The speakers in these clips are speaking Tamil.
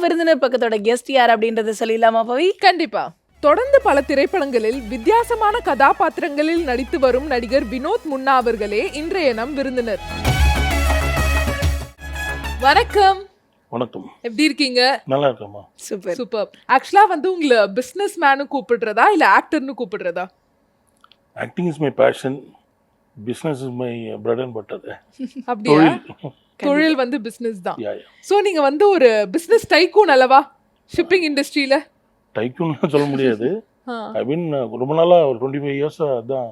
விருந்தினர் பக்கத்தோட கெஸ்ட் யார் அப்படின்றத சொல்லிடலாமா பவி? கண்டிப்பா. தொடர்ந்து பல திரைப்படங்களில் வித்தியாசமான கதாபாத்திரங்களில் நடித்து வரும் நடிகர் வினோத் முன்னா அவர்களே இன்றைய நம் விருந்தினர். வணக்கம். வணக்கம். எப்படி இருக்கீங்க? நல்லா இருக்கம்மா. சூப்பர் சூப்பர் ஆக்சுவலா வந்து உங்களை பிசினஸ் மேனு கூப்பிடுறதா இல்ல ஆக்டர்னு கூப்பிடுறதா? Acting is my passion business is my bread and butter அப்படியா? தொழில் வந்து பிசினஸ் தான். யா யா சோ நீங்க வந்து ஒரு பிசினஸ் டைக்கூன் அல்லவா? ஷிப்பிங் இண்டஸ்ட்ரியில டைக்குன்னு சொல்ல முடியாது. ஐ மீன் ரொம்ப நாளாக ஒரு டுவெண்ட்டி ஃபைவ் இயர்ஸாக அதான்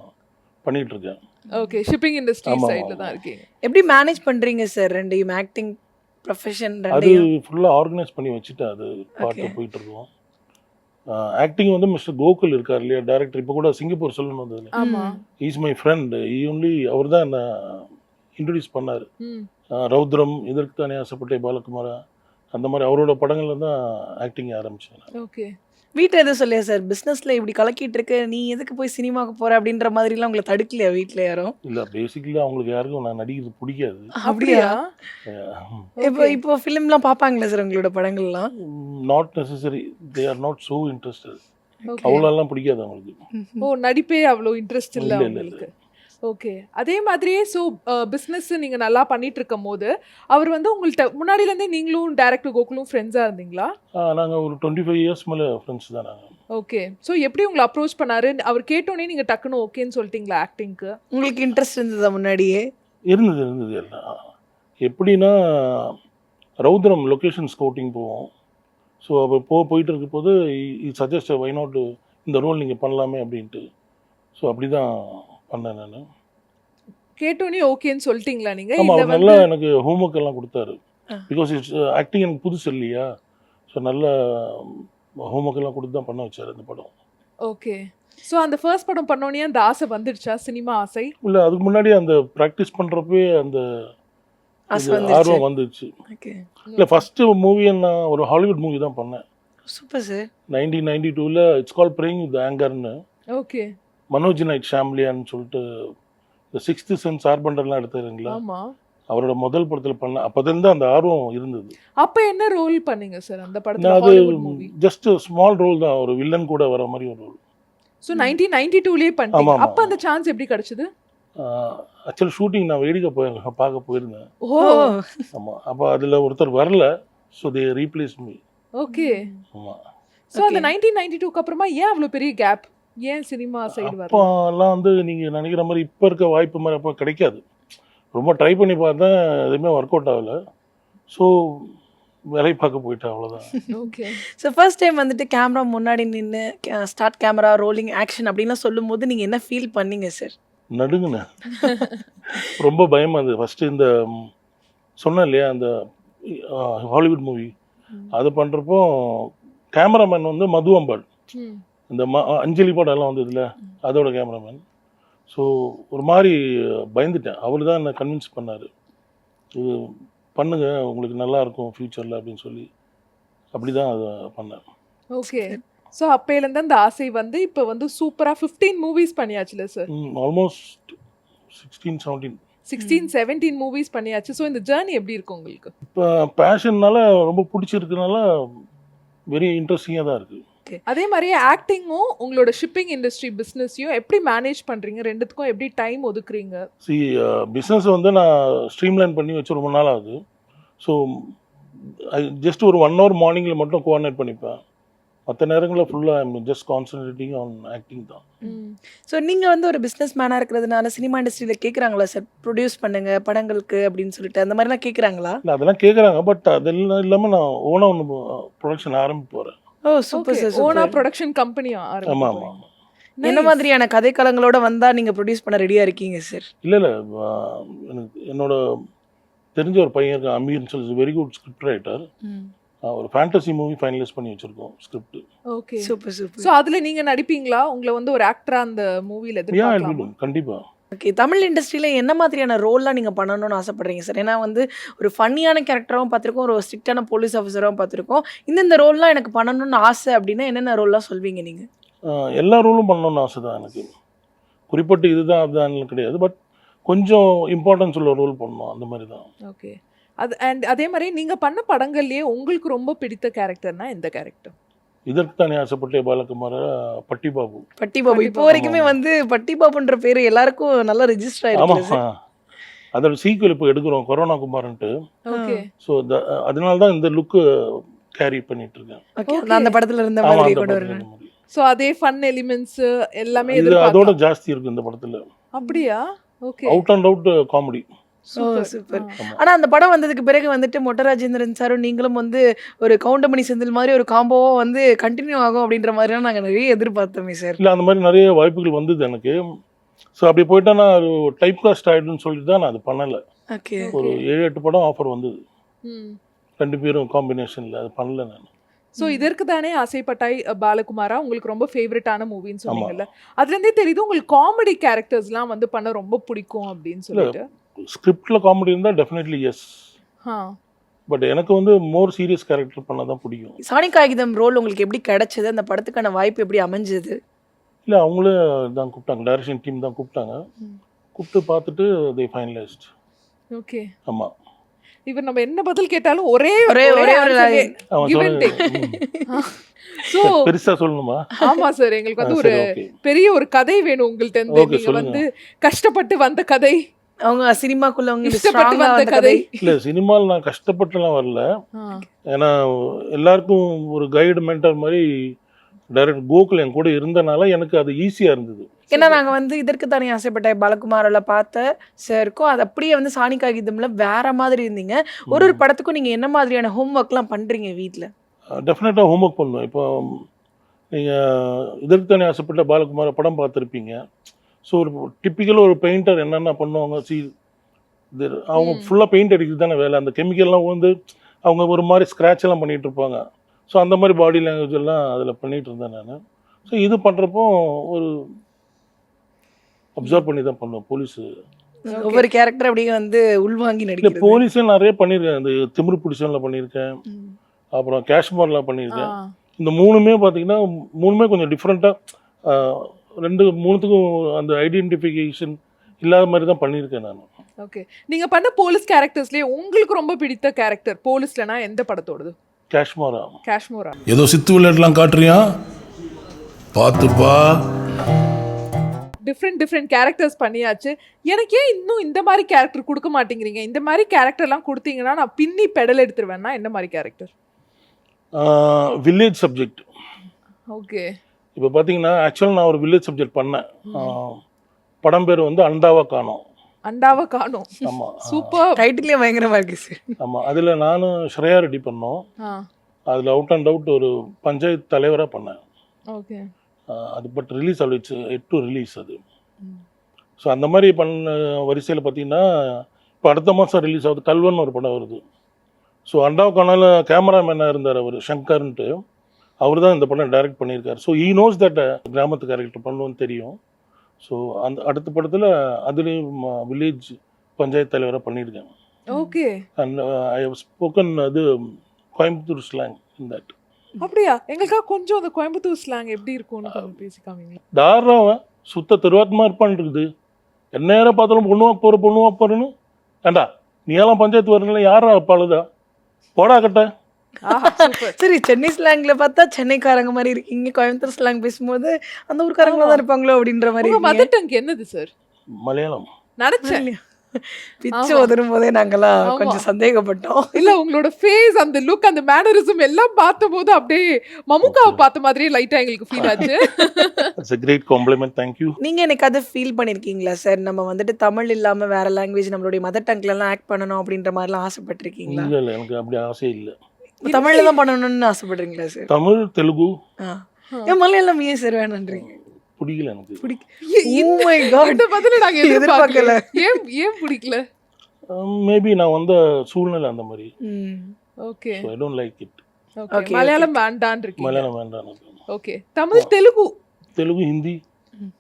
பண்ணிட்டு இருக்கேன். ஓகே ஷிப்பிங் இண்டஸ்ட்ரி சைடுல. தான் இருக்கீங்க. எப்படி மேனேஜ் பண்றீங்க சார் ரெண்டையும் ஆக்டிங் ப்ரொஃபஷன் அது ரெண்டையும்? ஃபுல்லாக ஆர்கனைஸ் பண்ணி வச்சுட்டு அது பாட்டு. போயிட்டு இருக்கோம். ஆக்டிங் வந்து மிஸ்டர் கோகுல் இருக்கார் இல்லையா? டேரக்டர் இப்போ கூட சிங்கப்பூர் சொல்லணும் வந்தது is my friend he only அவர் தான் என்ன இன்ட்ரடியூஸ் பண்ணார். ரௌத்ரம் இதற்கு தானே ஆசைப்பட்டே பாலகுமாரா? அந்த மாதிரி அவரோட படங்கள்ல தான் ஆக்டிங் ஆரம்பிச்சேன் ஓகே. வீட்டில் எதுவும் சொல்லியா சார்? பிஸ்னஸ்ல இப்படி கலக்கிட்டு இருக்க நீ எதுக்கு போய் சினிமாவுக்கு போற அப்படின்ற மாதிரிலாம் உங்களை தடுக்கலையா வீட்டில் யாரும்? இல்ல பேசிக்கலி அவங்களுக்கு யாருக்கும் நான் நடிக்கிறது பிடிக்காது. அப்படியா? இப்போ இப்போ ஃபிலிம்லாம் பார்ப்பாங்களா சார் உங்களோட படங்கள்லாம்? Not necessary they are not so interested. அவ்வளோலாம் பிடிக்காது அவங்களுக்கு. ஓ நடிப்பே அவ்வளோ இன்ட்ரெஸ்ட் இல்ல உங்களுக்கு ஓகே. அதே மாதிரியே ஸோ பிஸ்னஸ் நீங்க நல்லா பண்ணிட்டு இருக்கும் போது அவர் வந்து உங்கள்ட்ட முன்னாடில இருந்தே நீங்களும் டேரக்டர் கோகுலும் ஃப்ரெண்ட்ஸா இருந்தீங்களா? ஆஹ் நாங்க ஒரு டுவெண்ட்டி ஃபைவ் இயர்ஸ் மேல ஃப்ரெண்ட்ஸ் தான் நாங்க. ஓகே. ஸோ எப்படி உங்களை அப்ரோச் பண்ணாரு? அவர் கேட்டோன்னே நீங்க டக்குன்னு ஓகேன்னு சொல்லிட்டீங்களா ஆக்டிங்க்கு உங்களுக்கு இன்ட்ரெஸ்ட் இருந்ததா முன்னாடியே? இருந்தது இருந்தது எல்லாம். எப்படின்னா ரௌத்ரம் லொக்கேஷன் ஸ்கவுட்டிங் போவோம். ஸோ அப்போ போ போயிட்டு இருக்க போது சஜஸ்ட் வை நாட் இந்த ரோல் நீங்கள் பண்ணலாமே? அப்படின்ட்டு. ஸோ அப்படி தான் பண்ணேன் நான். கேட்டோன்னே ஓகேன்னு சொல்லிட்டீங்களா நீங்க? ஆமாம் அவர் நல்லா எனக்கு ஹோம்ஒர்க் எல்லாம் கொடுத்தாரு. பிகாஸ் இட்ஸ் ஆக்டிங் எனக்கு புதுசு இல்லையா? ஸோ நல்ல ஹோம்ஒர்க் எல்லாம் கொடுத்து தான் பண்ண வச்சார் அந்த படம். ஓகே ஸோ அந்த ஃபர்ஸ்ட் படம் பண்ணோன்னே அந்த ஆசை வந்துடுச்சா? சினிமா ஆசை? இல்லை அதுக்கு முன்னாடி அந்த ப்ராக்டிஸ் பண்ணுறப்பே அந்த ஆர்வம் வந்துச்சு ஓகே இல்லை ஃபஸ்ட்டு மூவி நான் ஒரு ஹாலிவுட் மூவி தான் பண்ணேன். சூப்பர் சார் நைன்டீன் நைன்டி டூவில் இட்ஸ் கால் பிரேயிங் வித் ஆங்கர்னு ஓகே மனோஜ் நைட் ஷாம்லியான்னு சொல்லிட்டு இந்த சிக்ஸ்த்து சென்ஸ் ஆர்பண்டர்லாம் எடுத்தாருங்களா? அவரோட முதல் படத்தில் பண்ணேன் அப்போதுலேருந்து அந்த ஆர்வம் இருந்தது. அப்ப என்ன ரோல் பண்ணீங்க சார் அந்த படத்துல அது ஜஸ்ட் ஸ்மால் ரோல் தான் ஒரு வில்லன் கூட வர மாதிரி ஒரு ரோல் ஸோ நைன்டீன் நைன்டி டூலேயே ஆமா. அப்ப அந்த சான்ஸ் எப்படி கிடைச்சது? ஆக்சுவல் ஷூட்டிங் நான் வேடிக்கை போயிருந்தேன் பார்க்க போயிருந்தேன். ஓ. ஆமாம் அப்போ அதில் ஒருத்தர் வரல so they replace me okay ஆமாம் ஸோ அந்த நைன்டீன் நைன்டி டூக்கு அப்புறமா ஏன் அவ்வளோ பெரிய கேப் ஏன் சினிமா சைடு அப்போல்லாம் வந்து நீங்கள் நினைக்கிற மாதிரி இப்போ இருக்க வாய்ப்பு மாதிரி அப்போ கிடைக்காது. ரொம்ப ட்ரை பண்ணி பார்த்தேன் எதுவுமே ஒர்க் அவுட் ஆகலை. ஸோ வேலையை பார்க்க போயிட்டேன் அவ்வளோதான் ஓகே ஸோ ஃபர்ஸ்ட் டைம் வந்துட்டு கேமரா முன்னாடி நின்று ஸ்டார்ட் கேமரா ரோலிங் ஆக்ஷன் அப்படின்லாம் சொல்லும்போது நீங்கள் என்ன ஃபீல் பண்ணீங்க சார் நடுங்குனேன். ரொம்ப பயமா இருந்தது. ஃபஸ்ட்டு இந்த சொன்னேன் இல்லையா அந்த ஹாலிவுட் மூவி அது பண்ணுறப்போ கேமராமேன் வந்து மது அம்பாள். இந்த ம அஞ்சலி படம் எல்லாம் வந்ததுல அதோட கேமராமேன். ஸோ ஒரு மாதிரி பயந்துட்டேன். அவர் தான் என்னை கன்வின்ஸ் பண்ணார். இது பண்ணுங்க உங்களுக்கு நல்லா இருக்கும் ஃப்யூச்சரில் அப்படின்னு சொல்லி. அப்படி தான் அதை பண்ணேன். ஓகே ஸோ அப்பையிலேருந்து அந்த ஆசை வந்து இப்போ வந்து சூப்பராக fifteen movies பண்ணியாச்சுல sir almost sixteen seventeen sixteen seventeen movies பண்ணியாச்சு. ஸோ இந்த ஜேர்னி எப்படி இருக்கு உங்களுக்கு? இப்போ பேஷன்னால ரொம்ப பிடிச்சிருக்கனால வெரி இன்ட்ரெஸ்டிங்காக தான் இருக்குது அதே மாதிரியே ஆக்டிங்கும் உங்களோட ஷிப்பிங் இண்டஸ்ட்ரி பிஸ்னஸையும் எப்படி மேனேஜ் பண்றீங்க? ரெண்டுத்துக்கும் எப்படி டைம் ஒதுக்குறீங்க? சி பிஸ்னஸ் வந்து நான் ஸ்ட்ரீம்லைன் பண்ணி வச்சு ரொம்ப நாள் ஆகுது. ஸோ ஜஸ்ட் ஒரு ஒன் ஹவர் மார்னிங்கில் மட்டும் கோஆர்டினேட் பண்ணிப்பேன். மற்ற நேரங்களில் ஃபுல்லாக ஜஸ்ட் கான்சன்ட்ரேட்டிங் ஆன் ஆக்டிங் தான். ஸோ நீங்கள் வந்து ஒரு பிஸ்னஸ் மேனாக இருக்கிறதுனால சினிமா இண்டஸ்ட்ரியில் கேட்குறாங்களா சார் ப்ரொடியூஸ் பண்ணுங்க படங்களுக்கு அப்படின்னு சொல்லிட்டு. அந்த மாதிரிலாம் கேட்குறாங்களா இல்லை அதெல்லாம் கேட்குறாங்க பட் அதெல்லாம் இல்லாமல் நான் ஓனாக ஒன்று ப்ரொடக்ஷன் ஆரம்பிக்க போகிறேன் ஓ சூப்பர் சார் ஓனா ப்ரொடக்ஷன் கம்பெனி ஆமாம் ஆரம்பிச்சு ஆமாம் ஆமாம் என்ன மாதிரியான கதைக்களங்களோட வந்தால் நீங்கள் ப்ரொடியூஸ் பண்ண ரெடியாக இருக்கீங்க சார் இல்லை இல்லை எனக்கு என்னோட தெரிஞ்ச ஒரு பையன் இருக்கான் அமீர்னு சொல்லி வெரி குட் ஸ்கிரிப்ட் ரைட்டர் ஒரு ஃபேண்டசி மூவி ஃபைனலைஸ் பண்ணி வச்சுருக்கோம் script okay super super so அதுல நீங்க நடிப்பீங்களா? உங்களை வந்து ஒரு ஆக்டரா அந்த மூவில யா எதிர்பார்க்கலாமா? கண்டிப்பாக ஓகே தமிழ் இண்டஸ்ட்ரியில் என்ன மாதிரியான ரோல்லாம் நீங்கள் பண்ணணும்னு ஆசைப்படுறீங்க சார் ஏன்னா வந்து ஒரு ஃபன்னியான கேரக்டராகவும் பார்த்துருக்கோம் ஒரு ஸ்ட்ரிக்டான போலீஸ் ஆஃபீஸராகவும் பார்த்துருக்கோம். இந்தந்த ரோல்லாம் எனக்கு பண்ணணும்னு ஆசை அப்படின்னா என்னென்ன ரோல்லாம் சொல்வீங்க நீங்கள் எல்லா ரோலும் பண்ணணும்னு ஆசை தான் எனக்கு. குறிப்பிட்டு இதுதான் அதுதான் கிடையாது. பட் கொஞ்சம் இம்பார்ட்டன்ஸ் உள்ள ரோல் பண்ணணும் அந்த மாதிரி தான் ஓகே அது அண்ட் அதே மாதிரி நீங்க பண்ண படங்கள்லயே உங்களுக்கு ரொம்ப பிடித்த கேரக்டர்னா எந்த கேரக்டர் இதற்கு தானே ஆசைப்பட்டே பாலகுமார பட்டி பாபு பட்டி பாபு இப்போ பாபு. வரைக்குமே வந்து பட்டி பாபுன்ற பேரு எல்லாருக்கும் நல்லா ரெஜிஸ்டர் ஆயிருக்கு அதோட சீக்குவல் இப்போ எடுக்கிறோம் கொரோனா குமாரன்ட்டு. ஓகே. ஸோ அதனால தான் இந்த லுக்கு கேரி பண்ணிட்டு இருக்கேன். அந்த படத்துல இருந்த மாதிரி கொண்டு. சோ அதே ஃபன் எலிமெண்ட்ஸ் எல்லாமே இது அதோட ஜாஸ்தி இருக்கு இந்த படத்துல. அப்படியா? Okay. Out and out comedy super. Super. ஆனா அந்த படம் வந்ததுக்கு பிறகு வந்துட்டு மொட்ட ராஜேந்திரன் சாரும் நீங்களும் வந்து ஒரு கவுண்டமணி செந்தில் மாதிரி ஒரு காம்போவா வந்து கண்டினியூ ஆகும் அப்படின்ற மாதிரிலாம் நாங்க நிறைய எதிர்பார்த்தோமே சார். இல்லை அந்த மாதிரி நிறைய வாய்ப்புகள் வந்தது எனக்கு. ஸோ அப்படி போயிட்டா நான் ஒரு டைப் காஸ்ட் ஆயிடுன்னு சொல்லிட்டு தான் நான் அது பண்ணலை. ஓகே. ஒரு ஏழு எட்டு படம் ஆஃபர் வந்தது. ம். ரெண்டு பேரும் காம்பினேஷனில் அது பண்ணல நான். சோ இதற்கு தானே ஆசைப்பட்டாய் பாலகுமாரா? உங்களுக்கு ரொம்ப ஃபேவரட்டான மூவின்னு சொன்னீங்கல்ல. அதுல இருந்தே தெரியுது உங்களுக்கு காமெடி கேரக்டர்ஸ்லாம் வந்து பண்ண ரொம்ப பிடிக்கும் அப்படின்னு சொல்லிட்டு. ஸ்கிரிப்டில் காமெடி இருந்தால் டெஃபினெட்லி எஸ் பட் எனக்கு வந்து மோர் சீரியஸ் கேரக்டர் பண்ண தான் பிடிக்கும். சாணி காகிதம் ரோல் உங்களுக்கு எப்படி கிடைச்சது? அந்த படத்துக்கான வாய்ப்பு எப்படி அமைஞ்சது? இல்லை அவங்களே தான் கூப்பிட்டாங்க. டைரக்ஷன் டீம் தான் கூப்பிட்டாங்க. கூப்பிட்டு பார்த்துட்டு தே ஃபைனலைஸ்ட் ஓகே ஆமாம் இவர் நம்ம என்ன பதில் கேட்டாலும் ஒரே ஒரே ஒரே சோ பெருசாக சொல்லணுமா? ஆமா சார் எங்களுக்கு வந்து ஒரு பெரிய ஒரு கதை வேணும் உங்கள்ட்ட இருந்து. வந்து கஷ்டப்பட்டு வந்த கதை. அவங்க சினிமாக்குள்ள அவங்க இஷ்டப்பட்டு வந்த கதை. இல்லை சினிமாவில் நான் கஷ்டப்பட்டுலாம் வரல. ஏன்னா எல்லாருக்கும் ஒரு கைடு மென்டர் மாதிரி டைரக்ட் கோகுல் என் கூட இருந்தனால எனக்கு அது ஈஸியாக இருந்தது. ஏன்னா நாங்க வந்து இதற்கு தானே ஆசைப்பட்ட பாலகுமாரில் பார்த்த சாருக்கும் அது அப்படியே வந்து சாணி காகிதம்ல வேற மாதிரி இருந்தீங்க. ஒரு ஒரு படத்துக்கும் நீங்க என்ன மாதிரியான ஹோம் ஒர்க்லாம் பண்றீங்க வீட்ல? டெஃபினட்டாக ஹோம்ஒர்க் பண்ணுவேன். இப்போ நீங்கள் இதற்கு தானே ஆசைப்பட்ட பாலகுமார படம் பார்த்துருப்பீங்க. ஸோ ஒரு டிப்பிக்கலாக ஒரு பெயிண்டர் என்னென்ன பண்ணுவாங்க? சி அவங்க. ஃபுல்லாக பெயிண்ட் அடிக்கிறது தானே வேலை. அந்த கெமிக்கல்லாம் வந்து அவங்க ஒரு மாதிரி ஸ்க்ராட்ச் எல்லாம் பண்ணிட்டு இருப்பாங்க. ஸோ அந்த மாதிரி பாடி லாங்குவேஜ் எல்லாம் அதில் பண்ணிட்டு இருந்தேன் நான். ஸோ இது பண்ணுறப்போ ஒரு அப்சர்வ் பண்ணி தான் பண்ணுவேன் போலீஸு ஒவ்வொரு கேரக்டர் அப்படியே வந்து உள்வாங்கி இல்லை நடிக்கிறது. போலீஸே நிறைய பண்ணியிருக்கேன் இந்த திமிரு பிடிச்சனில் பண்ணியிருக்கேன். அப்புறம் காஷ்மீரில். பண்ணியிருக்கேன் இந்த மூணுமே பார்த்தீங்கன்னா மூணுமே கொஞ்சம் டிஃப்ரெண்ட்டாக ரெண்டு மூணுத்துக்கும் அந்த ஐடென்டிஃபிகேஷன் இல்லாத மாதிரி தான் பண்ணியிருக்கேன் நான். ஓகே நீங்க பண்ண போலீஸ் கேரக்டர்ஸ்லயே உங்களுக்கு ரொம்ப பிடித்த கேரக்டர் போலீஸ்லனா எந்த படத்தோடது காஷ்மீரா காஷ்மீரா ஏதோ சித்து விளையாட்டுலாம் காட்டுறியா? பார்த்துப்பா. டிஃப்ரெண்ட் டிஃப்ரெண்ட் கேரக்டர்ஸ் பண்ணியாச்சு. எனக்கு ஏன் இன்னும் இந்த மாதிரி கேரக்டர் கொடுக்க மாட்டேங்கிறீங்க. இந்த மாதிரி கேரக்டர்லாம் கொடுத்தீங்கன்னா நான் பின்னி பெடல் எடுத்துருவேன்னா என்ன மாதிரி கேரக்டர் வில்லேஜ் சப்ஜெக்ட் ஓகே இப்போ பார்த்தீங்கன்னா ஆக்சுவலாக நான் ஒரு வில்லேஜ் சப்ஜெக்ட் பண்ணேன். படம் பேர் வந்து அண்டாவா காணோம். அண்டாவை காணும். ஆமாம் சூப்பர். டைட்டிலே பயங்கரமா இருக்கு சார் ஆமாம் அதில் நானும் ஸ்ரேயா ரெடி பண்ணோம். அதில் அவுட் அண்ட் அவுட் ஒரு பஞ்சாயத்து தலைவராக பண்ணேன். ஓகே. அது பட் ரிலீஸ் ஆகிடுச்சு எட் டு ரிலீஸ் அது. ஸோ அந்த மாதிரி பண்ண வரிசையில் பார்த்தீங்கன்னா இப்போ அடுத்த மாதம் ரிலீஸ் ஆகுது. கல்வன் ஒரு படம் வருது. ஸோ அண்டாவுக்கானால கேமராமேனாக இருந்தார் அவர் சங்கர்ன்ட்டு. அவர் தான் இந்த படம் டைரக்ட் பண்ணியிருக்காரு. ஸோ ஈ நோஸ் தட் கிராமத்து கேரக்டர் பண்ணுவோன்னு தெரியும். ஸோ அந்த அடுத்த படத்தில் அதுலேயும் வில்லேஜ் பஞ்சாயத்து தலைவராக பண்ணியிருக்கேன். Okay and I have spoken அது கோயம்புத்தூர் ஸ்லாங் இன் தட் அப்படியா? எங்களுக்காக கொஞ்சம் அந்த கோயம்புத்தூர் ஸ்லாங் எப்படி இருக்கும்னு கொஞ்சம் பேசிக்காமீங்களா தாராளம் சுத்த திருவாத்மா இருப்பான் இருக்குது என்ன நேரம் பார்த்தாலும் பொண்ணுவா போகிற பொண்ணுவா போகிறேன்னு ஏண்டா நீ எல்லாம் பஞ்சாயத்து வரல யாரா அப்பாளுதா போடா கட்ட. சரி சென்னை ஸ்லாங்ல பார்த்தா சென்னைக்காரங்க மாதிரி இருக்கீங்க கோயம்புத்தூர் ஸ்லாங் பேசும்போது அந்த ஊர்க்காரங்களா தான் இருப்பாங்களோ அப்படின்ற மாதிரி. மதர் டங் என்னது சார் மலையாளம். நினைச்சேன் பிச்சு. உதரும் போதே நாங்கெல்லாம். கொஞ்சம் சந்தேகப்பட்டோம். இல்ல உங்களோட ஃபேஸ் அந்த லுக் அந்த மேனரிசம் எல்லாம் பார்த்தபோது அப்படியே மமுக்காவை பார்த்த மாதிரியே லைட்டா எங்களுக்கு ஃபீல் ஆச்சு. இட்ஸ் கிரேட் காம்ப்ளிமெண்ட் தேங்க்யூ நீங்க எனக்கு அதை ஃபீல் பண்ணிருக்கீங்களா சார் நம்ம வந்துட்டு தமிழ் இல்லாம வேற லாங்குவேஜ் நம்மளுடைய மதர் டங்க்ல எல்லாம் ஆக்ட் பண்ணணும் அப்படின்ற மாதிரிலாம் ஆசைப்பட்டிருக்கீங்களா? இல்லை இல்லை எனக்கு அப்படி ஆசை இல்லை. தமிழ்ல தான் பண்ணணும்னு ஆசைப்படுறீங்களா சார்? தமிழ் தெலுங்கு. ஆ. ஏன் மலையாளம் ஏன் சார் வேணான்றீங்க? பிடிக்கல எனக்கு. நாங்க எதிர்பார்க்கல. ஏன் ஏன் பிடிக்கல? மேபி நான் வந்த சூழ்நிலை அந்த மாதிரி. ம். Okay. I don't like it okay. Malayalam வேண்டான் இருக்கீங்க மலையாளம் வேண்டாம் ஓகே. தமிழ் தெலுங்கு. தெலுங்கு ஹிந்தி.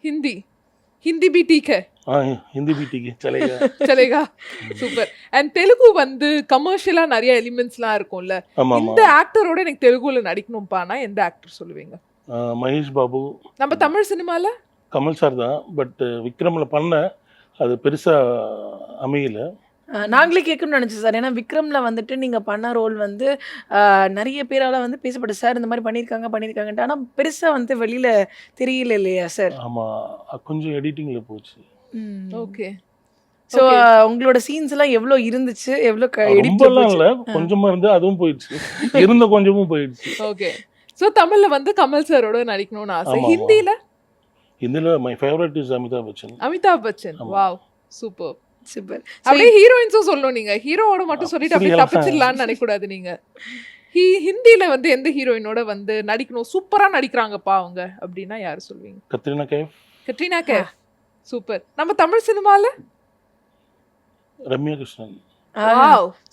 हिंदी ஹிந்தி பி டீக் ஹிந்தி பி டீக் சலேகா சலேகா சூப்பர் அண்ட் தெலுங்கு வந்து கமர்ஷியலா நிறைய எலிமெண்ட்ஸ்லாம் இருக்கும்ல. இந்த ஆக்டரோட எனக்கு தெலுங்குல நடிக்கணும்பானா எந்த ஆக்டர் சொல்லுவீங்க? மகேஷ் பாபு. நம்ம தமிழ் சினிமால? கமல் சார் தான் பட் விக்ரம்ல பண்ண அது பெருசா அமையலை. நாங்களே கேட்கணும்னு நினச்சோம் சார். ஏன்னா விக்ரம்ல வந்துட்டு நீங்கள் பண்ண ரோல் வந்து நிறைய பேரால வந்து பேசப்பட்டு சார் இந்த மாதிரி பண்ணியிருக்காங்க பண்ணியிருக்காங்கன்ட்டு. ஆனால் பெருசாக வந்து வெளியில் தெரியல இல்லையா சார்? ஆமாம் கொஞ்சம் எடிட்டிங்கில் போச்சு. ஓகே. ஸோ உங்களோட சீன்ஸ் எல்லாம் எவ்வளோ இருந்துச்சு? எவ்வளோ ரொம்பலாம் எடிட் இல்லை. கொஞ்சமாக இருந்து அதுவும் போயிடுச்சு. இருந்த கொஞ்சமும் போயிடுச்சு. ஓகே. சோ தமிழ்ல வந்து கமல் சாரோட நடிக்கணும்னு ஆசை. ஆமா, ஆமா. ஹிந்தில இதில் my favourite is Amitabh Bachchan. Amitabh Bachchan. ஆமா. வாவ் சூப்பர் சூப்பர் அப்படியே ஹீரோயின்ஸும் சொல்லணும் நீங்க. ஹீரோவோட மட்டும் சொல்லிட்டு அப்படியே தப்பிச்சிடலாம்னு நினைக்க கூடாது நீங்க. ஹி ஹிந்தில வந்து எந்த ஹீரோயினோட வந்து நடிக்கணும்? சூப்பரா நடிக்கிறாங்கப்பா அவங்க அப்படின்னா யார் சொல்வீங்க? கத்ரினா கைஃப் கட்ரினா கேஃப் சூப்பர் நம்ம தமிழ் சினிமால? ரம்யா கிருஷ்ணன்.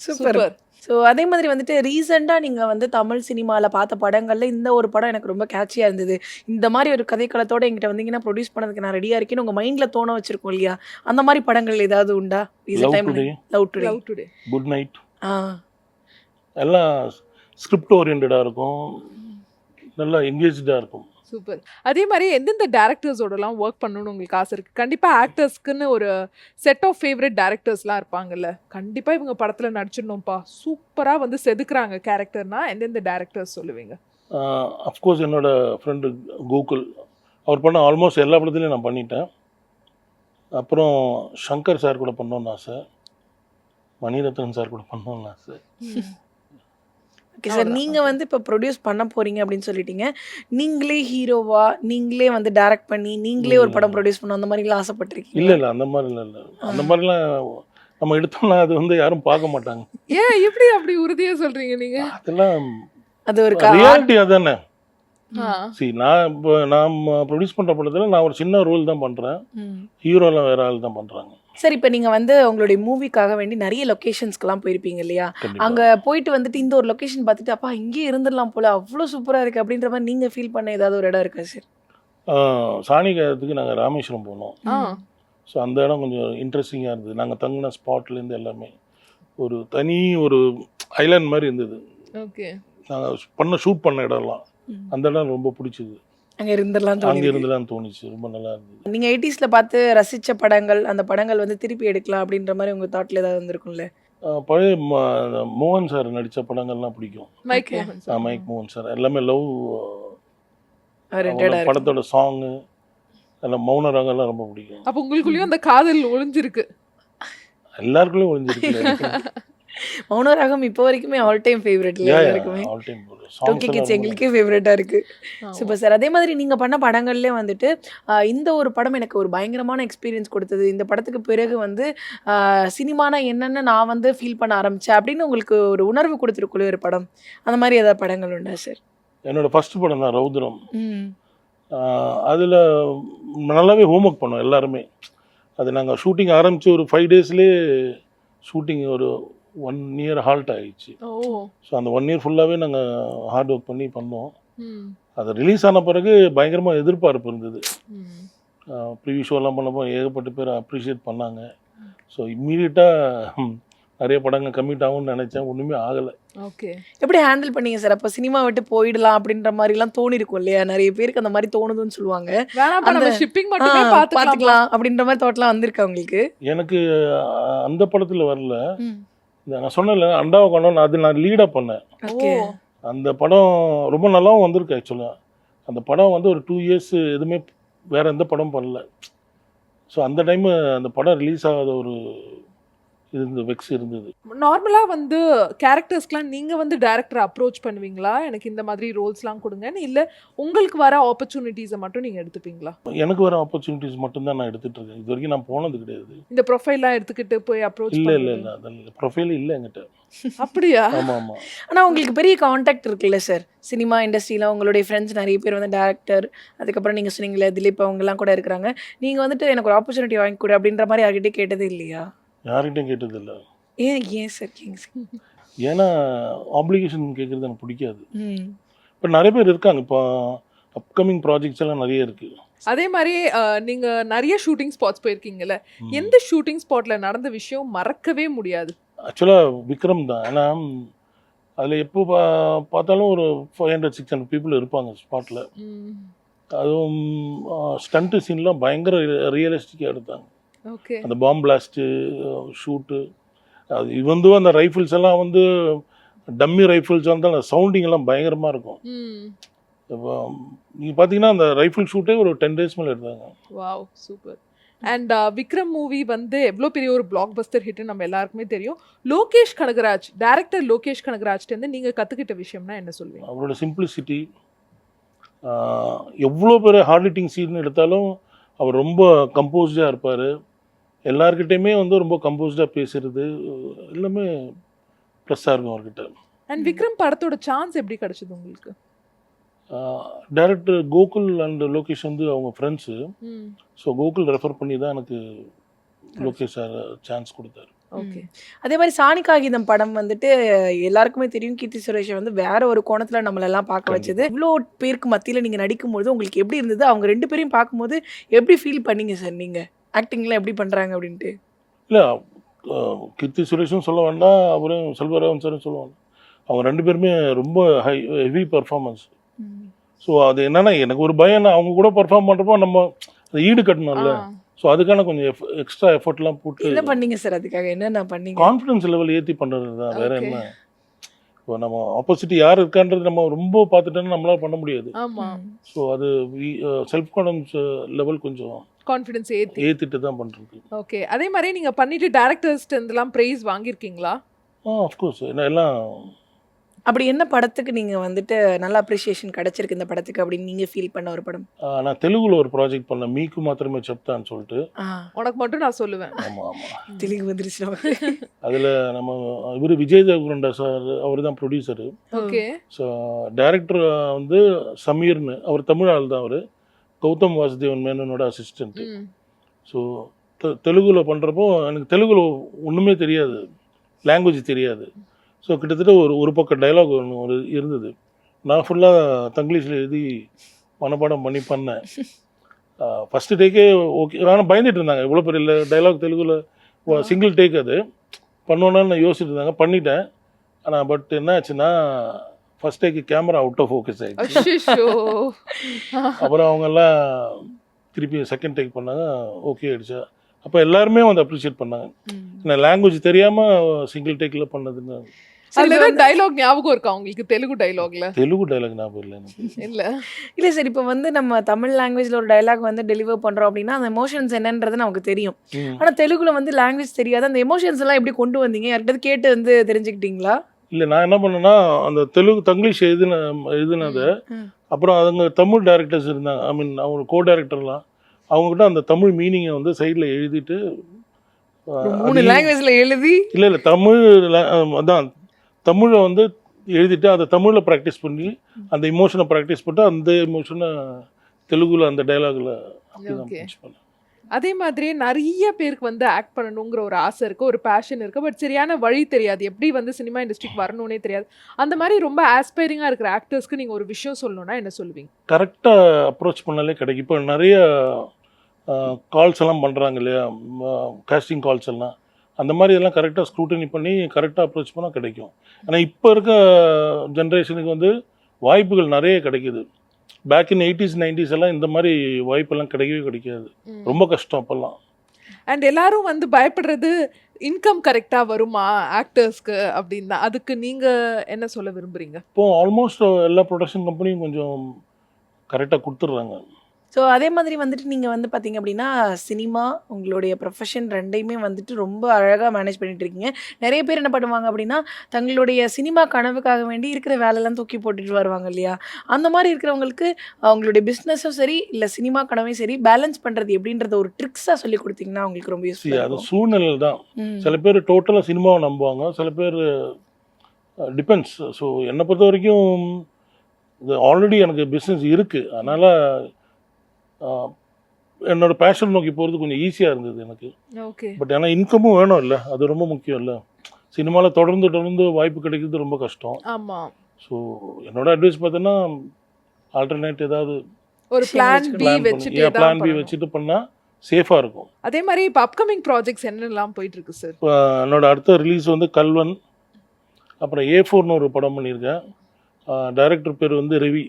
சூப்பர் ஸோ அதே மாதிரி வந்துட்டு ரீசெண்டாக நீங்கள் வந்து தமிழ் சினிமாவில் பார்த்த படங்கள்ல இந்த ஒரு படம் எனக்கு ரொம்ப கேட்சியாக இருந்தது. இந்த மாதிரி ஒரு கதைக்களத்தோட எங்கிட்ட வந்தீங்கன்னா ப்ரொடியூஸ் பண்ணதுக்கு நான் ரெடியாக இருக்கேன்னு உங்கள் மைண்டில் தோண வச்சிருக்கோம் இல்லையா? அந்த மாதிரி படங்கள் ஏதாவது உண்டா? Recent love time love today love today good night ஆ. எல்லாம் ஸ்கிரிப்ட் ஓரியன்டாக இருக்கும். நல்லா எங்கேஜாக இருக்கும். சூப்பர். அதே மாதிரி எந்தெந்த டேரக்டர்ஸோடலாம் ஒர்க் பண்ணணும்னு உங்களுக்கு ஆசை இருக்கு? கண்டிப்பா ஆக்டர்ஸ்க்குன்னு ஒரு செட் ஆஃப் ஃபேவரட் டேரக்டர்ஸ்லாம் இருப்பாங்கல்ல. கண்டிப்பா இவங்க படத்துல நடிச்சிடணும்ப்பா. சூப்பரா வந்து செதுக்குறாங்க கேரக்டர்னா எந்தெந்த டேரக்டர்ஸ் சொல்லுவீங்க? அஃப்கோர்ஸ் என்னோட ஃப்ரெண்டு கோகுல். அவர் பண்ண ஆல்மோஸ்ட் எல்லா படத்துலையும் நான் பண்ணிட்டேன். அப்புறம் சங்கர் சார் கூட பண்ணோன்னு ஆசை. மணிரத்னம் சார் கூட பண்ணோன்னு ஆசை. Okay sir. நீங்கள் வந்து இப்போ ப்ரொடியூஸ் பண்ண போறீங்க அப்படின்னு சொல்லிட்டீங்க. நீங்களே ஹீரோவா நீங்களே வந்து டைரக்ட் பண்ணி நீங்களே ஒரு படம் ப்ரொடியூஸ் பண்ணணும். அந்த மாதிரிலாம் ஆசைப்பட்டிருக்கீங்க இல்லை இல்லை அந்த மாதிரிலாம் இல்லை அந்த மாதிரிலாம் நம்ம எடுத்தோம்னா அது வந்து யாரும் பார்க்க மாட்டாங்க. ஏன் எப்படி அப்படி உறுதியா சொல்றீங்க நீங்க? அதெல்லாம் அது ஒரு ரியாலிட்டி அதானே. சரி நான் இப்போ நான் ப்ரொடியூஸ் பண்ணுற படத்தில் நான் ஒரு சின்ன ரோல் தான் பண்ணுறேன். ஹீரோலாம் வேற ஆள் தான் பண்ணுறாங்க சார் இப்போ நீங்கள் வந்து உங்களுடைய மூவிக்காக வேண்டி நிறைய லொக்கேஷன்ஸ்க்கெல்லாம் போயிருப்பீங்க இல்லையா? அங்க போயிட்டு வந்துட்டு இந்த ஒரு லொகேஷன் பார்த்துட்டு அப்பா இங்கேயே இருந்துடலாம் போல அவ்வளோ சூப்பரா இருக்கு. அப்படின்ற மாதிரி நீங்க ஃபீல் பண்ண ஏதாவது ஒரு இடம் இருக்கா சார்? சாணிகாரத்துக்கு நாங்கள் ராமேஸ்வரம் போனோம். ஆ, ஸோ அந்த இடம் கொஞ்சம் இன்ட்ரெஸ்டிங்காக இருந்தது. நாங்கள் தங்கின ஸ்பாட்லேருந்து எல்லாமே ஒரு தனி ஒரு ஐலாண்ட் மாதிரி இருந்தது. ஓகே. நாங்கள் பண்ண ஷூட் பண்ண இடம்லாம். அந்த இடம் ரொம்ப பிடிச்சது. அங்க இருந்துடலாம் அங்கே இருந்துலாம் தோணுச்சு. ரொம்ப நல்லா இருந்தது. நீங்க எயிட்டிஸ்ல பார்த்து ரசிச்ச படங்கள் அந்த படங்கள் வந்து திருப்பி எடுக்கலாம் அப்படின்ற மாதிரி உங்க தாட்ல ஏதாவது வந்திருக்கும்ல? ஆஹ் பழைய ம- மோகன் சார் நடித்த படங்கள்லாம் பிடிக்கும். மைக். மைக் மோகன் சார். எல்லாமே லவ் படத்தோட சாங்கு எல்லாம் மௌன ராகம்லாம் ரொம்ப பிடிக்கும். அப்ப உங்களுக்குள்ளயும் அந்த காதல் ஒளிஞ்சிருக்கு. எல்லாருக்குள்ளேயும் ஒளிஞ்சிருக்கு. மௌனராகம் இப்போ வரைக்குமே ஆல் டைம் ஃபேவரட் டைம் டோக்கி கிட்ஸ் எங்களுக்கே ஃபேவரட்டா இருக்கு. சூப்பர் சார் அதே மாதிரி நீங்க பண்ண படங்கள்லேயே வந்துட்டு இந்த ஒரு படம் எனக்கு ஒரு பயங்கரமான எக்ஸ்பீரியன்ஸ் கொடுத்தது. இந்த படத்துக்கு பிறகு வந்து சினிமானா என்னன்னு நான் வந்து ஃபீல் பண்ண ஆரம்பிச்சேன் அப்படின்னு உங்களுக்கு ஒரு உணர்வு கொடுத்துருக்குள்ள ஒரு படம். அந்த மாதிரி ஏதாவது படங்கள் உண்டா சார் என்னோட ஃபர்ஸ்ட் படம் தான் ரௌத்ரம். ம். அதில் நல்லாவே ஹோம்ஒர்க் பண்ணோம் எல்லாருமே. அது நாங்கள் ஷூட்டிங் ஆரம்பித்து ஒரு ஃபைவ் டேஸ்லேயே ஷூட்டிங் ஒரு ஒன் இயர் ஹால்ட் ஆயிடுச்சு. ஓ. ஸோ அந்த ஒன் இயர் ஃபுல்லாகவே நாங்கள் ஹார்ட் ஒர்க் பண்ணி பண்ணோம். ம், அது ரிலீஸ் ஆன பிறகு பயங்கரமாக எதிர்பார்ப்பு இருந்தது. ம். ப்ரீவியூ ஷோலாம் பண்ணப்போ ஏகப்பட்ட பேர் அப்ரிஷியேட் பண்ணாங்க. ஸோ இம்மீடியட்டாக நிறைய படங்கள் கம்மிட் ஆகும்னு நினச்சேன். ஒன்றுமே ஆகலை. ஓகே. எப்படி ஹேண்டில் பண்ணீங்க சார் அப்போ சினிமா விட்டு போயிடலாம் அப்படின்ற மாதிரிலாம் தோணி இருக்கும் இல்லையா? நிறைய பேருக்கு அந்த மாதிரி தோணுதுன்னு சொல்லுவாங்க. அந்த- ஷிப்பிங் மட்டுமே பாத்துக்கலாம் பாத்துக்கலாம் அப்படின்ற மாதிரி தோட்டலாம் வந்திருக்கா உங்களுக்கு? எனக்கு அந்த படத்தில் வரல. நான் சொன்னேன்ல அண்டாவை கொண்டோன்னு அது நான் லீடாக பண்ணேன். அந்த படம் ரொம்ப நல்லாவும் வந்திருக்கு ஆக்சுவலாக அந்த படம் வந்து ஒரு டூ இயர்ஸ் எதுவுமே வேற எந்த படம் பண்ணல. ஸோ அந்த டைம் அந்த படம் ரிலீஸ் ஆகாத ஒரு இருந்தது வெக்ஸ் இருந்தது. நார்மலா வந்து கேரக்டர்ஸ்க்குலாம் நீங்க வந்து டைரக்டர் அப்ரோச் பண்ணுவீங்களா? எனக்கு இந்த மாதிரி ரோல்ஸ்லாம் கொடுங்கன்னு இல்ல உங்களுக்கு வர ஆப்பர்ச்சுனிட்டிஸை மட்டும் நீங்க எடுத்துப்பீங்களா? எனக்கு வர ஆப்பர்ச்சுனிட்டிஸ் மட்டும்தான் நான் எடுத்துட்டு இருக்கேன். இது வரைக்கும் நான் போனது கிடையாது. இந்த ப்ரொஃபைல்லாம் எடுத்துக்கிட்டு போய் அப்ரோச் இல்லை இல்லை இல்லை. அதில் ப்ரொஃபைல் இல்லை என்கிட்ட. அப்படியா? ஆமாம். ஆமாம் ஆனா உங்களுக்கு பெரிய காண்டாக்ட் இருக்குல்ல சார் சினிமா இண்டஸ்ட்ரியில் உங்களுடைய ஃப்ரெண்ட்ஸ் நிறைய பேர் வந்து டேரக்டர் அதுக்கப்புறம் நீங்கள் சொன்னீங்களே திலீப் அவங்கெல்லாம் கூட இருக்கிறாங்க. நீங்கள் வந்துட்டு எனக்கு ஒரு ஆப்பர்ச்சுனிட்டி வாங்கி கொடு அப்படின்ற மாதிரி யார்கிட்டயும் கேட்டதே இல்லையா? யார்கிட்டையும் கேட்டதில்லை. ஏன் ஏன் சார் கிங் ஏன்னா ஆப்ளிகேஷன் கேட்குறது எனக்கு பிடிக்காது. இப்போ நிறைய பேர் இருக்காங்க. இப்போ அப்கமிங் ப்ராஜெக்ட்ஸ் எல்லாம் நிறைய இருக்குது அதே மாதிரி அஹ், நீங்க நிறைய ஷூட்டிங் ஸ்பாட்ஸ் போயிருக்கீங்கல்ல. எந்த ஷூட்டிங் ஸ்பாட்ல நடந்த விஷயம் மறக்கவே முடியாது? ஆக்சுவலாக விக்ரம் தான். ஏன்னா அதில் எப்போ பா பார்த்தாலும் ஒரு five hundred six hundred people இருப்பாங்க ஸ்பாட்டில் அதுவும் ஸ்டண்ட்டு சீன்லாம் பயங்கர ரியலிஸ்டிக்காக எடுத்தாங்க. அந்த பாம் பிளாஸ்ட்டு ஷூட்டு அது இவந்து அந்த ரைஃபிள்ஸ் எல்லாம் வந்து டம்மி ரைஃபிள்ஸ் வந்து அந்த சவுண்டிங் எல்லாம் பயங்கரமாக இருக்கும். இப்போ நீங்கள் பார்த்தீங்கன்னா அந்த ரைஃபிள் ஷூட்டே ஒரு டென் டேஸ் மேலே எடுத்தாங்க. Wow super and Vikram movie வந்து எவ்வளோ பெரிய ஒரு பிளாக் பஸ்டர் ஹிட்னு நம்ம எல்லாருக்குமே தெரியும். லோகேஷ் கனகராஜ் டேரக்டர் லோகேஷ் கனகராஜ்லேருந்து நீங்கள் கற்றுக்கிட்ட விஷயம்னா என்ன சொல்வீங்க அவரோட சிம்பிளிசிட்டி எவ்வளோ பெரிய ஹார்ட் ஹிட்டிங் சீன் எடுத்தாலும் அவர் ரொம்ப கம்போஸ்டாக இருப்பார். எல்லார்கிட்டயுமே வந்து ரொம்ப கம்போஸ்டாக பேசுறது எல்லாமே ப்ளஸ்ஸாக இருக்கும் அவர்கிட்ட. அண்ட் விக்ரம் படத்தோட சான்ஸ் எப்படி கிடைச்சது உங்களுக்கு? டேரக்டர் கோகுல் அண்ட் லோகேஷ் வந்து அவங்க ஃப்ரெண்ட்ஸு ஸோ கோகுல் ரெஃபர் பண்ணி தான் எனக்கு லோகேஷ் சார் சான்ஸ் கொடுத்தாரு. ஓகே அதே மாதிரி சாணி காகிதம் படம் வந்துட்டு எல்லாருக்குமே தெரியும். கீர்த்தி சுரேஷை வந்து வேற ஒரு கோணத்துல நம்மள எல்லாம் பார்க்க வச்சது. இவ்வளோ பேருக்கு மத்தியில நீங்க நடிக்கும்போது உங்களுக்கு எப்படி இருந்தது? அவங்க ரெண்டு பேரையும் பார்க்கும்போது எப்படி ஃபீல் பண்ணீங்க சார் நீங்க? ஆக்டிங்லாம் எப்படி பண்றாங்க அப்படின்ட்டு? இல்லை கீர்த்தி சுரேஷும் சொல்ல வேண்டாம் அவரும் செல்வராகவன் சாரும் சொல்ல வேண்டாம். அவங்க ரெண்டு பேருமே ரொம்ப ஹை ஹெவி பர்ஃபார்மன்ஸ் ஸோ அது என்னன்னா எனக்கு ஒரு பயம் என்ன, அவங்க கூட பர்ஃபார்ம் பண்ணுறப்போ நம்ம அதை ஈடு கட்டணும்ல. ஸோ அதுக்கான கொஞ்சம் எக்ஸ்ட்ரா எஃபர்ட்லாம் போட்டு என்ன பண்ணீங்க சார் அதுக்காக? என்னென்ன பண்ணீங்க? கான்ஃபிடன்ஸ் லெவல் ஏற்றி பண்ணுறது தான் வேற. என்ன? இப்போ நம்ம ஆப்போசிட் யார் இருக்கான்றது நம்ம ரொம்ப பார்த்துட்டோன்னா நம்மளால பண்ண முடியாது. ஸோ அது செல்ஃப் கான்ஃபிடன்ஸ் லெவல் கொஞ்சம் கான்ஃபிடன்ஸ் ஏத்தி. ஏற்றிட்டு தான் பண்ணுறது ஓகே அதே மாதிரி நீங்க பண்ணிட்டு டேரக்டர்ஸ்ட்டு இருந்தெல்லாம் ப்ரைஸ் வாங்கியிருக்கீங்களா? ஆ அஃப்கோர்ஸ் என்ன எல்லாம் அப்படி என்ன படத்துக்கு நீங்க வந்துட்டு நல்ல அப்ரிசியேஷன் கிடைச்சிருக்கு இந்த படத்துக்கு அப்படின்னு நீங்க ஃபீல் பண்ண ஒரு படம்? நான் தெலுங்குல ஒரு ப்ராஜெக்ட் பண்ணேன். மீக்கு மாத்திரமே செப்தான்னு சொல்லிட்டு. உனக்கு மட்டும் நான் சொல்லுவேன். ஆமாம் ஆமாம் தெலுங்கு வந்துருச்சு அதில் நம்ம இவர் விஜய் தேவகுண்டா சார் அவர் தான் ப்ரொடியூசரு ஓகே ஸோ டைரக்டர் வந்து சமீர்னு அவர் தமிழ் ஆள் தான் அவர். கௌதம் வாசுதேவன் மேனனோட அசிஸ்டன்ட் ம். ஸோ தெ தெலுங்குல பண்ணுறப்போ எனக்கு தெலுங்குல ஒன்றுமே தெரியாது. லாங்குவேஜ் தெரியாது. ஸோ கிட்டத்தட்ட ஒரு ஒரு பக்கம் டைலாக் ஒன்று ஒரு இருந்தது. நான் ஃபுல்லாக தங்கிலீஷில் எழுதி மனப்பாடம் பண்ணி பண்ணேன். ஃபஸ்ட்டு டேக்கே ஓகே ஆனால் பயந்துட்டு இருந்தாங்க. இவ்வளோ பெரிய டைலாக் தெலுங்குல சிங்கிள் டேக் அது. பண்ணோன்னு நான் யோசிச்சுட்டு இருந்தாங்க. பண்ணிட்டேன். ஆனால் பட் என்ன ஆச்சுன்னா first take camera out of focus ஆயிடுச்சு. அஷிஷோ அப்புறம் அவங்கெல்லாம் திருப்பி செகண்ட் டேக் பண்ணாங்க ஓகே ஆயிடுச்சு. அப்போ எல்லாருமே வந்து அப்ரிஷியேட் பண்ணாங்க. நான் லாங்குவேஜ் தெரியாமல் சிங்கிள் டேக்கில் பண்ணதுன்னு. டைலாக் ஞாபகம் இருக்கா உங்களுக்கு? தெலுங்கு டைலாக்ல தெலுங்கு டைலாக் ஞாபகம் இல்லை இல்ல. இல்ல சார் இப்போ வந்து நம்ம தமிழ் லாங்குவேஜ்ல ஒரு டயலாக் வந்து டெலிவர் பண்றோம் அப்படின்னா அந்த எமோஷன்ஸ் என்னன்றது நமக்கு தெரியும். ஆனா தெலுங்குல வந்து லாங்குவேஜ் தெரியாது. அந்த எமோஷன்ஸ் எல்லாம் எப்படி கொண்டு வந்தீங்க? யார்கிட்ட கேட்டு வந்து தெரிஞ்சுக்கிட்டீங்களா? இல்லை நான் என்ன பண்ணேன்னா அந்த தெலுங்கு தங்கிலீஷ் எழுதின எழுதினதை. அப்புறம் அதுங்க தமிழ் டேரக்டர்ஸ் இருந்தாங்க. ஐ மீன் அவங்க கோ டேரக்டர்லாம் அவங்ககிட்ட அந்த தமிழ் மீனிங்கை வந்து சைடில் எழுதிட்டு மூணு லாங்குவேஜ்ல எழுதி? இல்லை இல்லை தமிழ் அதான் தமிழை வந்து எழுதிட்டு அதை தமிழில் ப்ராக்டிஸ் பண்ணி அந்த இமோஷனை ப்ராக்டிஸ் பண்ணிட்டு அந்த இமோஷனை தெலுங்குல அந்த டைலாகில் அப்படி தான் பண்ணேன். அதே மாதிரியே நிறைய பேருக்கு வந்து ஆக்ட் பண்ணணுங்கிற ஒரு ஆசை இருக்குது ஒரு பேஷன் இருக்குது பட் சரியான வழி தெரியாது. எப்படி வந்து சினிமா இண்டஸ்ட்ரிக்கு வரணும்னே தெரியாது. அந்த மாதிரி ரொம்ப ஆஸ்பைரிங்காக இருக்கிற ஆக்டர்ஸ்க்கு நீங்கள் ஒரு விஷயம் சொல்லணும்னா என்ன சொல்லுவீங்க? கரெக்டாக அப்ரோச் பண்ணாலே கிடைக்கும். இப்போ நிறைய கால்ஸ் எல்லாம் பண்ணுறாங்க இல்லையா? காஸ்டிங் கால்ஸ் எல்லாம். அந்த மாதிரி எல்லாம் கரெக்டாக ஸ்க்ரூட்டனி பண்ணி கரெக்டாக அப்ரோச் பண்ணால் கிடைக்கும். ஆனால் இப்போ இருக்க ஜென்ரேஷனுக்கு வந்து வாய்ப்புகள் நிறைய கிடைக்குது. பேக் இன் எயிட்டிஸ் நைன்டிஸ் எல்லாம் இந்த மாதிரி வாய்ப்பெல்லாம் கிடைக்கவே கிடைக்காது. ரொம்ப கஷ்டம் அப்போல்லாம். அண்ட் எல்லாரும் வந்து பயப்படுறது இன்கம் கரெக்டா வருமா ஆக்டர்ஸ்க்கு அப்படின்னு தான். அதுக்கு நீங்க என்ன சொல்ல விரும்புறீங்க? இப்போ ஆல்மோஸ்ட் எல்லா ப்ரொடக்ஷன் கம்பெனியும் கொஞ்சம் கரெக்டாக கொடுத்துட்றாங்க. ஸோ அதே மாதிரி வந்துட்டு நீங்கள் வந்து பார்த்தீங்க அப்படின்னா சினிமா உங்களுடைய ப்ரொஃபஷன் ரெண்டையுமே வந்துட்டு ரொம்ப அழகாக மேனேஜ் பண்ணிட்டு இருக்கீங்க. நிறைய பேர் என்ன பண்ணுவாங்க அப்படின்னா தங்களுடைய சினிமா கனவுக்காக வேண்டி இருக்கிற வேலையெல்லாம் தூக்கி போட்டுட்டு வருவாங்க இல்லையா? அந்த மாதிரி இருக்கிறவங்களுக்கு அவங்களுடைய பிஸ்னஸும் சரி இல்லை சினிமா கனவையும் சரி பேலன்ஸ் பண்ணுறது எப்படின்றத ஒரு ட்ரிக்ஸாக சொல்லி கொடுத்தீங்கன்னா அவங்களுக்கு ரொம்ப See, யூஸ்ஃபுல்லாக அது சூழ்நிலை தான். சில பேர் டோட்டலாக சினிமாவை நம்புவாங்க. சில பேர் டிபெண்ட்ஸ் ஸோ என்னை பொறுத்த வரைக்கும் இது ஆல்ரெடி எனக்கு பிஸ்னஸ் இருக்குது அதனால் என்னோட பேஷன் நோக்கி போகிறது கொஞ்சம் ஈஸியாக இருந்தது எனக்கு. ஓகே பட் ஆனால் இன்கமும் வேணும் இல்லை. அது ரொம்ப முக்கியம் இல்லை சினிமாவில் தொடர்ந்து தொடர்ந்து வாய்ப்பு கிடைக்கிறது ரொம்ப கஷ்டம். ஆமா. ஸோ என்னோட அட்வைஸ் பார்த்தீங்கன்னா ஆல்டர்னேட் ஏதாவது ஒரு பிளான் பி வச்சுட்டு பிளான் பி வச்சுட்டு பண்ணால் சேஃபாக இருக்கும். அதே மாதிரி இப்போ அப்கமிங் ப்ராஜெக்ட்ஸ் என்னெல்லாம் போயிட்டு இருக்கு சார் இப்போ என்னோட அடுத்த ரிலீஸ் வந்து கல்வன் அப்புறம் ஏ ஃபோர்னு ஒரு படம் பண்ணியிருக்கேன். டைரக்டர் பேர் வந்து ரவி.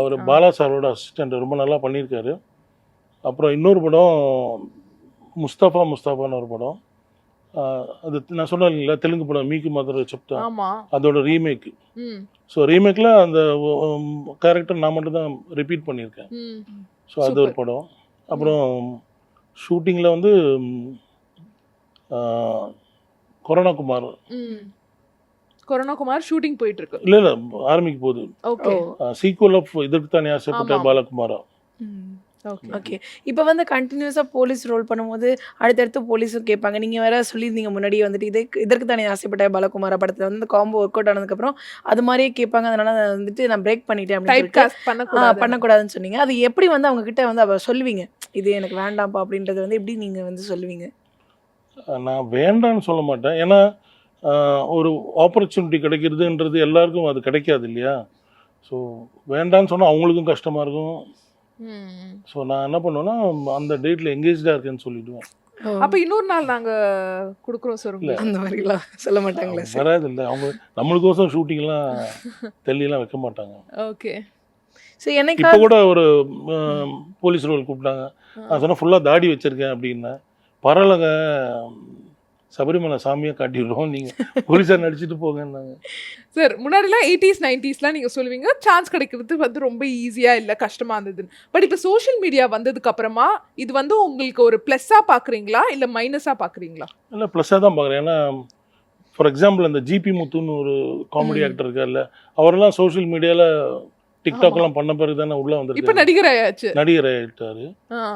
அவர். பாலா சாரோட அசிஸ்டண்ட் ரொம்ப நல்லா பண்ணியிருக்காரு. அப்புறம் இன்னொரு படம் முஸ்தபா முஸ்தபான்னு ஒரு படம். அது நான் சொன்னேன் இல்லைங்களா தெலுங்கு படம் மீக்கு மதுரை செப்டா ஆமா. அதோட ரீமேக் ம். ஸோ ரீமேக்கில் அந்த கேரக்டர் நான் மட்டும் தான் ரிப்பீட் பண்ணியிருக்கேன். ம். ஸோ அது ஒரு. படம். அப்புறம் ஷூட்டிங்கில் வந்து corona Kumar. Corona Kumar shooting போயிட்டு இருக்கு இல்லை இல்லை ஆரம்பிக்க போகுது. ஓகே சீக்குவல் ஆஃப் இதற்கு தானே ஆசைப்பட்ட. பாலகுமாரா. ஓகே ஓகே இப்போ வந்து கண்டினியூஸாக போலீஸ் ரோல் பண்ணும்போது அடுத்தடுத்து போலீஸும் கேட்பாங்க. நீங்கள் வேற சொல்லியிருந்தீங்க முன்னாடியே வந்துட்டு இதற்கு இதற்கு தானே ஆசைப்பட்ட பாலகுமாரா படத்தில் வந்து காம்போ ஒர்க் அவுட் ஆனதுக்கப்புறம் அது மாதிரியே கேட்பாங்க. அதனால நான் வந்துட்டு நான் பிரேக் பண்ணிட்டேன் அப்படின்னு பண்ணக்கூடாதுன்னு சொன்னீங்க. அது எப்படி வந்து அவங்க கிட்ட வந்து அவ சொல்லுவீங்க? இது எனக்கு வேண்டாம்ப்பா அப்படின்றது வந்து எப்படி நீங்க வந்து சொல்லுவீங்க? நான் வேண்டான்னு சொல்ல மாட்டேன். ஏன்னா ஒரு ஆப்பர்ச்சுனிட்டி கிடைக்கிறதுன்றது எல்லாருக்கும் அது கிடைக்காது இல்லையா? ஸோ வேண்டான்னு சொன்னால் அவங்களுக்கும் கஷ்டமாக இருக்கும். ம். ஸோ நான் என்ன பண்ணுவேன்னா அந்த டேட்டில் எங்கேஜாக இருக்கேன்னு சொல்லிடுவேன். அப்ப இன்னொரு நாள் நாங்க குடுக்குறோம் சார் அந்த மாதிரிலாம் சொல்ல மாட்டாங்களே சார். வராது இல்லை. அவங்க நம்மளுக்கோசம் ஷூட்டிங்லாம் தெல்லிலாம் வைக்க மாட்டாங்க. ஓகே. இப்போ என்னைக்கா கூட ஒரு போலீஸ் ரோல் கூப்பிட்டாங்க. நான் சொன்னேன் ஃபுல்லாக தாடி வச்சிருக்கேன் அப்படின்னேன் பரவாயில்லங்க சபரிமலை சாமியை காட்டிடுறோம். நீங்கள் போலீஸாக நடிச்சிட்டு போங்கன்னாங்க. சார் முன்னாடிலாம் எயிட்டிஸ் நைன்டிஸ்லாம் நீங்க சொல்லுவீங்க சான்ஸ் கிடைக்கிறது வந்து ரொம்ப ஈஸியா இல்ல கஷ்டமா இருந்ததுன்னு. பட் இப்போ சோஷியல் மீடியா வந்ததுக்கு அப்புறமா இது வந்து உங்களுக்கு ஒரு பிளஸ்ஸா பாக்குறீங்களா இல்ல மைனஸா பாக்குறீங்களா? இல்லை ப்ளஸ்ஸாக தான் பார்க்குறேன் ஏன்னா ஃபார் எக்ஸாம்பிள் அந்த ஜிபி முத்துன்னு ஒரு காமெடி. ஆக்டர் இருக்கார்ல அவரெல்லாம் சோஷியல் மீடியாவில் டிக்டாக்லாம் பண்ண பிறகு தானே உள்ளே இப்ப வந்துருக்கு நடிகர் ஆயாச்சு நடிகர் ஆகிட்டாரு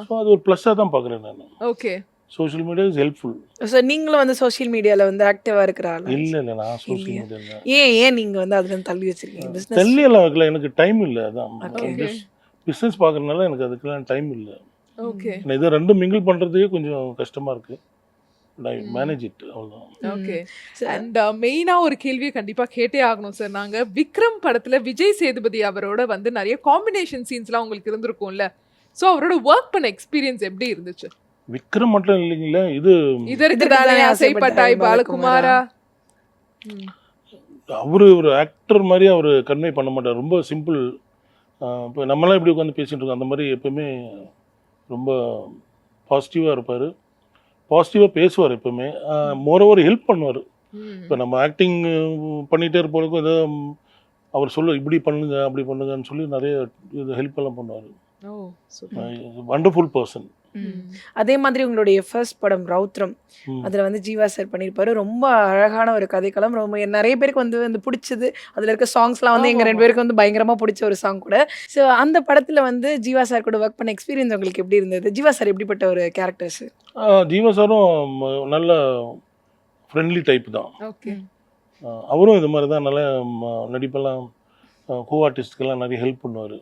ஸோ அது ஒரு ப்ளஸ்ஸாக தான் பார்க்குறேன் நான். Okay. Social media is helpful so நீங்களும் வந்து சோஷியல் மீடியால வந்து ஆக்டிவா இருக்கிற ஆளா? இல்லை இல்லை நான் சோஷியல்? மீடியாவில் ஏன் ஏன் நீங்க வந்து அதுல இருந்து தள்ளி வச்சிருக்கீங்க? பிசினஸ் தெரியலாம் வைக்கல. எனக்கு டைம் இல்லை அதான். பிஸ்னஸ் பார்க்குறதுனால எனக்கு அதுக்கெல்லாம் டைம் இல்லை. ஓகே நான் இதை ரெண்டும் மிங்கிள் பண்ணுறதுக்கே கொஞ்சம் கஷ்டமாக இருக்குது. மேனேஜ் இட் அவ்வளோதான் ஓகே அண்ட் மெயினா uh, ஒரு கேள்வியை கண்டிப்பா கேட்டே ஆகணும் சார் நாங்க விக்ரம் படத்துல விஜய் சேதுபதி அவரோட வந்து நிறைய காம்பினேஷன் சீன்ஸ்லாம் உங்களுக்கு இருந்திருக்கும்ல. சோ அவரோட ஒர்க் பண்ண எக்ஸ்பீரியன்ஸ் எப்படி இருந்துச்சு? விக்ரம் மட்டும் இல்லைங்களா இது இதற்கு இதற்கு தானே தானே ஆசைப்பட்டாய் பாலகுமாரா. அவர் ஒரு ஆக்டர் மாதிரி அவர் கன்வே பண்ண மாட்டார். ரொம்ப சிம்பிள் இப்போ நம்மளாம் இப்படி உட்காந்து பேசிட்டு இருக்கோம். அந்த மாதிரி எப்பவுமே ரொம்ப பாசிட்டிவாக இருப்பார். பாசிட்டிவாக பேசுவார் எப்பவுமே. மோரோவர் ஹெல்ப் பண்ணுவார். இப்போ நம்ம ஆக்டிங் பண்ணிகிட்டே இருப்போம் ஏதோ அவர் சொல்ல இப்படி பண்ணுங்க அப்படி பண்ணுங்கன்னு சொல்லி நிறைய இது ஹெல்ப் எல்லாம் பண்ணுவார். ஓ சூப்பர் வண்டர்ஃபுல் பர்சன் அதே மாதிரி உங்களுடைய ஃபர்ஸ்ட் படம் ரௌத்ரம். அதுல வந்து ஜீவா சார் பண்ணியிருப்பாரு ரொம்ப அழகான ஒரு கதைக்களம். ரொம்ப நிறைய பேருக்கு வந்து வந்து பிடிச்சது. அதுல இருக்க சாங்ஸ்லாம் வந்து எங்க ஆமா, ரெண்டு பேருக்கு வந்து பயங்கரமா பிடிச்ச ஒரு சாங் கூட. ஸோ அந்த படத்துல வந்து ஜீவா சார் கூட ஒர்க் பண்ண எக்ஸ்பீரியன்ஸ் உங்களுக்கு எப்படி இருந்தது? ஜீவா சார் எப்படிப்பட்ட ஒரு கேரக்டர்ஸ் ஜீவா சாரும் நல்ல ஃப்ரெண்ட்லி டைப் தான். ஓகே. அவரும் இது மாதிரி தான். நல்ல ம, நடிப்பெல்லாம் கோ ஆர்டிஸ்ட்க்கெல்லாம் நிறைய ஹெல்ப் பண்ணுவார்.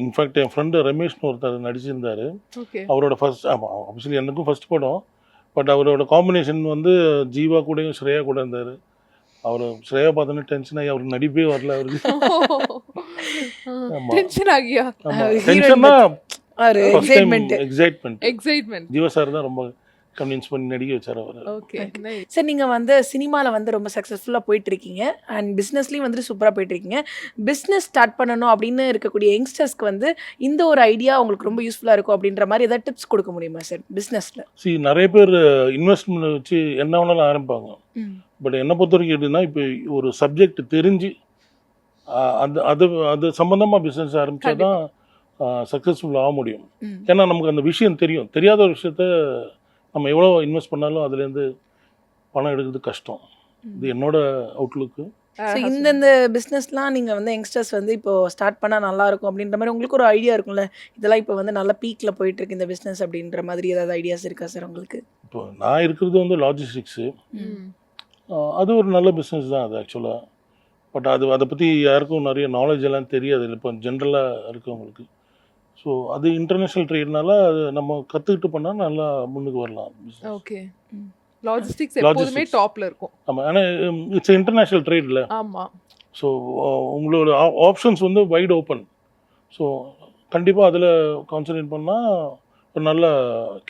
இன்ஃபேக்ட் என் ஃப்ரெண்டு ரமேஷ்னு ஒருத்தர் நடிச்சிருந்தாரு. அவரோட ஃபர்ஸ்ட் ஆமாம் ஆக்சுவலி எனக்கும் ஃபர்ஸ்ட் படம். பட் அவரோட காம்பினேஷன் வந்து ஜீவா கூடயும் ஸ்ரேயா கூட இருந்தார். அவர் ஸ்ரேயா பார்த்தோன்னே டென்ஷன் ஆகி அவருக்கு நடிப்பே வரல அவருக்கு. டென்ஷன் ஆகியா? டென்ஷன்னா எக்ஸைட்மெண்ட் எக்ஸைட்மெண்ட் ஜீவா சார் தான் ரொம்ப கன்வின்ஸ் பண்ணி நடிக்க வச்சார் அவர். ஓகே சார் நீங்கள் வந்து சினிமாவில் வந்து ரொம்ப சக்ஸஸ்ஃபுல்லாக போயிட்டு இருக்கீங்க அண்ட் பிஸ்னஸ்லேயும் வந்து சூப்பராக போயிட்டு இருக்கீங்க பிஸ்னஸ் ஸ்டார்ட் பண்ணணும் அப்படின்னு இருக்கக்கூடிய யங்ஸ்டர்ஸ்க்கு வந்து இந்த ஒரு ஐடியா உங்களுக்கு ரொம்ப யூஸ்ஃபுல்லாக இருக்கும் அப்படின்ற மாதிரி ஏதாவது டிப்ஸ் கொடுக்க முடியுமா சார் பிஸ்னஸில் சி நிறைய பேர் இன்வெஸ்ட்மெண்ட் வச்சு என்ன வேணாலும் ஆரம்பிப்பாங்க. பட் என்னை பொறுத்த வரைக்கும் எப்படின்னா இப்போ ஒரு சப்ஜெக்ட் தெரிஞ்சு அது அது அது சம்மந்தமாக பிஸ்னஸ் ஆரம்பிச்சா தான் சக்ஸஸ்ஃபுல் ஆக முடியும். ஏன்னா நமக்கு அந்த விஷயம் தெரியும். தெரியாத ஒரு விஷயத்த நம்ம எவ்வளோ இன்வெஸ்ட் பண்ணாலும் அதுலேருந்து பணம் எடுக்கிறது கஷ்டம். இது என்னோட அவுட்லுக்கு ஸோ இந்தந்த பிஸ்னஸ்லாம் நீங்கள் வந்து யங்ஸ்டர்ஸ் வந்து இப்போ ஸ்டார்ட் பண்ணால் நல்லா இருக்கும் அப்படின்ற மாதிரி உங்களுக்கு ஒரு ஐடியா இருக்கும்ல? இதெல்லாம் இப்போ வந்து நல்ல பீக்கில் போயிட்டு இருக்கு இந்த பிஸ்னஸ் அப்படின்ற மாதிரி ஏதாவது ஐடியாஸ் இருக்கா சார் உங்களுக்கு? இப்போ நான் இருக்கிறது வந்து லாஜிஸ்டிக்ஸு அது ஒரு நல்ல பிஸ்னஸ் தான் அது ஆக்சுவலாக பட் அது அதை பற்றி யாருக்கும் நிறைய நாலேஜ் எல்லாம் தெரியாது. இப்போ ஜென்ரலாக இருக்கவங்களுக்கு. ஸோ அது இன்டர்நேஷ்னல் ட்ரேட்னால அது நம்ம கற்றுக்கிட்டு பண்ணால் நல்லா முன்னுக்கு வரலாம். ஓகே. லாஜிஸ்டிக்ஸ் எப்போதுமே. டாப்ல இருக்கும் ஆமாம் ஆனால் இட்ஸ் இன்டர்நேஷ்னல் ட்ரேடில் ஆமா ஸோ உங்களோட ஆப்ஷன்ஸ் வந்து வைட் ஓப்பன் ஸோ கண்டிப்பாக அதில் கான்சன்ட்ரேட் பண்ணால் ஒரு நல்ல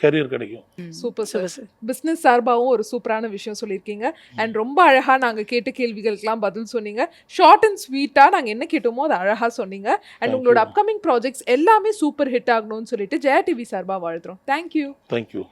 கேரியர் கிடைக்கும். சூப்பர் சார் பிஸ்னஸ் சார்பாகவும் ஒரு சூப்பரான விஷயம் சொல்லியிருக்கீங்க. அண்ட் ரொம்ப அழகாக நாங்கள் கேட்ட கேள்விகளுக்கெல்லாம் பதில் சொன்னீங்க. ஷார்ட் அண்ட் ஸ்வீட்டாக நாங்கள் என்ன கேட்டோமோ அதை அழகாக சொன்னீங்க. அண்ட் உங்களோட. அப்கமிங் ப்ராஜெக்ட்ஸ் எல்லாமே சூப்பர் ஹிட் ஆகணும்னு சொல்லிட்டு ஜெயா டிவி சார்பாக வாழ்த்துறோம். Thank you thank you